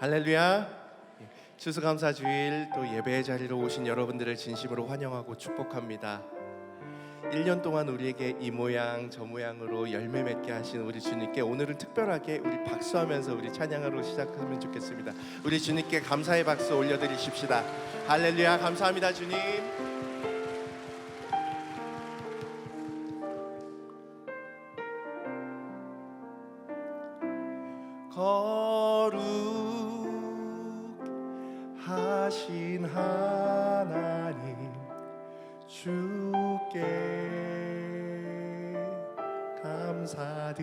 할렐루야. 추수감사 주일 또 예배의 자리로 오신 여러분들을 진심으로 환영하고 축복합니다. 1년 동안 우리에게 이 모양 저 모양으로 열매 맺게 하신 우리 주님께 오늘은 특별하게 우리 박수하면서 우리 찬양으로 시작하면 좋겠습니다. 우리 주님께 감사의 박수 올려드리십시다. 할렐루야 감사합니다 주님. 주께 감사드리세.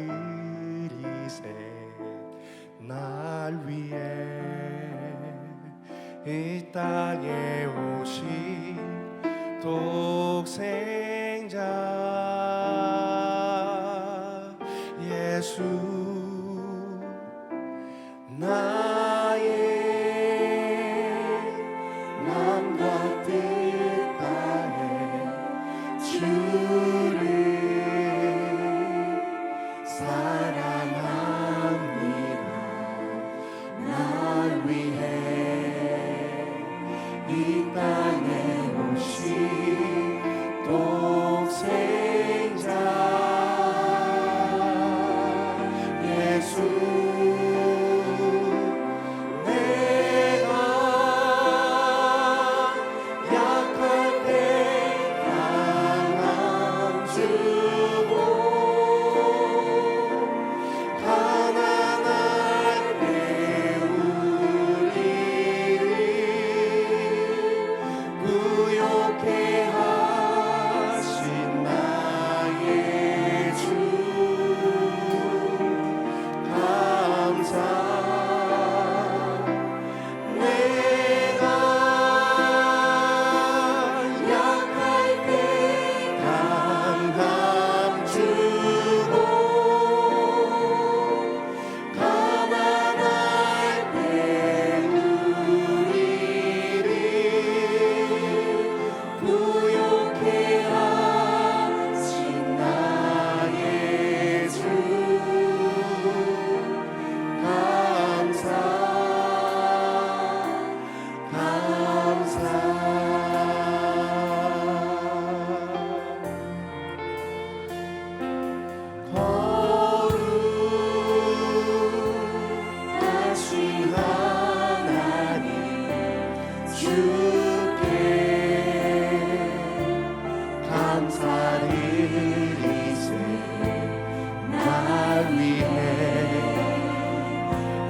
날 위해 이 땅에 오신 독생자 예수 사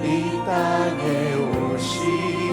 이 땅에 오신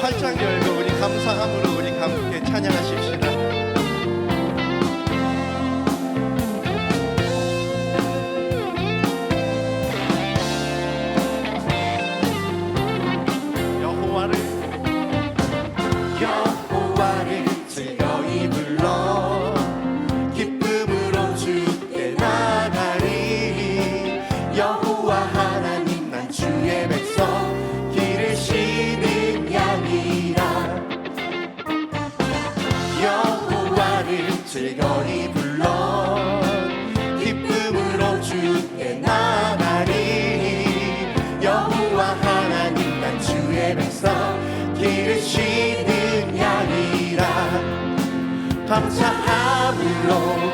활짝 열고 우리 감사함으로 우리 함께 찬양하십시다. Lord.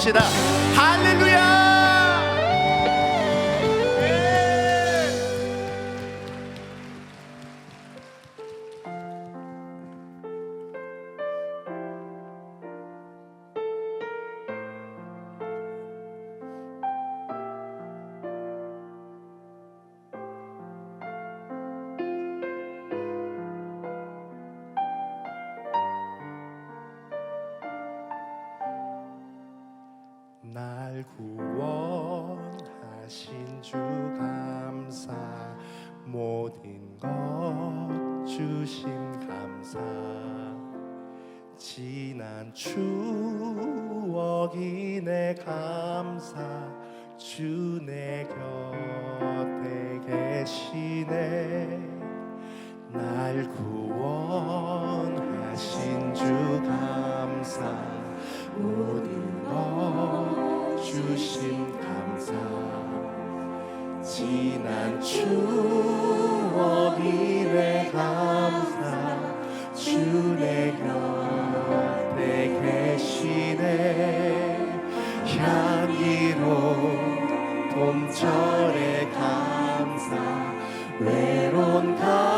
是的。 여기네 감사 주 내 곁에 계시네. 날 구원하신 주 감사 모든 것 주신 감사. 지난 추억이래 감사 주내 곁 봄 봄철의 감사 외로운 감